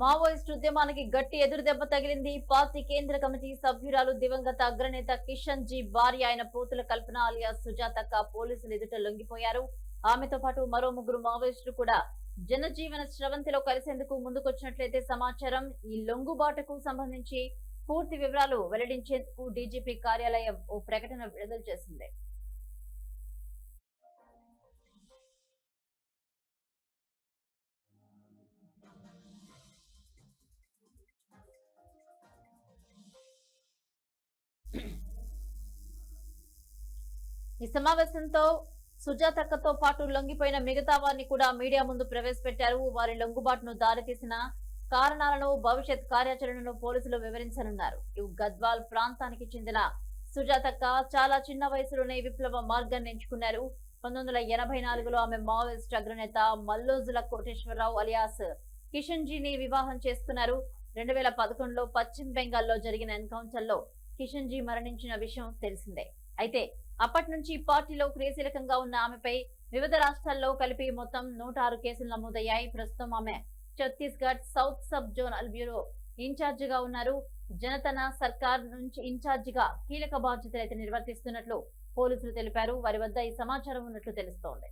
Maoist ఉద్యమానికి గట్టి ఎదురుదెబ్బ తగిలింది. పార్టీ కేంద్ర కమిటీ సభ్యురాలు దివంగత అగ్రనేత కిషన్ జీ భార్య ఆయన పోతుల కల్పన అలియా సుజాతక్క పోలీసులు ఎదుట లొంగిపోయారు. ఆమెతో పాటు మరో ముగ్గురు మావోయిస్టులు కూడా జనజీవన స్రవంతిలో కలిసేందుకు ముందుకొచ్చినట్లయితే సమాచారం. ఈ లొంగుబాటుకు సంబంధించి పూర్తి వివరాలు వెల్లడించేందుకు డీజీపీ కార్యాలయం ఓ ప్రకటన విడుదల చేసింది. ఈ సమావేశంతో సుజాతక్కతో పాటు లొంగిపోయిన మిగతా వారిని కూడా మీడియా ముందు ప్రవేశపెట్టారు. వారి లొంగుబాటును దారితీసిన కారణాలను భవిష్యత్ కార్యాచరణను పోలీసులు వివరించనున్నారు. ఇవి గద్వాల్ ప్రాంతానికి చెందిన సుజాతక్క చాలా చిన్న వయసులోనే విప్లవ మార్గాన్ని ఎంచుకున్నారు. పంతొమ్మిది వందల ఎనభై నాలుగులో ఆమె మావోయిస్ట్ అగ్రనేత మల్లోజుల కోటేశ్వరరావు అలియాస్ కిషన్ జీని వివాహం చేసుకున్నారు రెండు వేల పదకొండులో పశ్చిమ బెంగాల్లో జరిగిన ఎన్కౌంటర్లో కిషన్ జీ మరణించిన విషయం తెలిసిందే. అయితే అప్పటి నుంచి పార్టీలో క్రియాశీలకంగా ఉన్న ఆమెపై వివిధ రాష్ట్రాల్లో కలిపి మొత్తం నూట ఆరు కేసులు నమోదయ్యాయి. ప్రస్తుతం ఆమె Chhattisgarh south sub zonal bureau ఇన్ఛార్జిగా ఉన్నారు. జనతన సర్కార్ నుంచి ఇన్ఛార్జిగా కీలక బాధ్యతలు అయితే నిర్వర్తిస్తున్నట్లు పోలీసులు తెలిపారు. వారి వద్ద ఈ సమాచారం ఉన్నట్లు తెలుస్తోంది.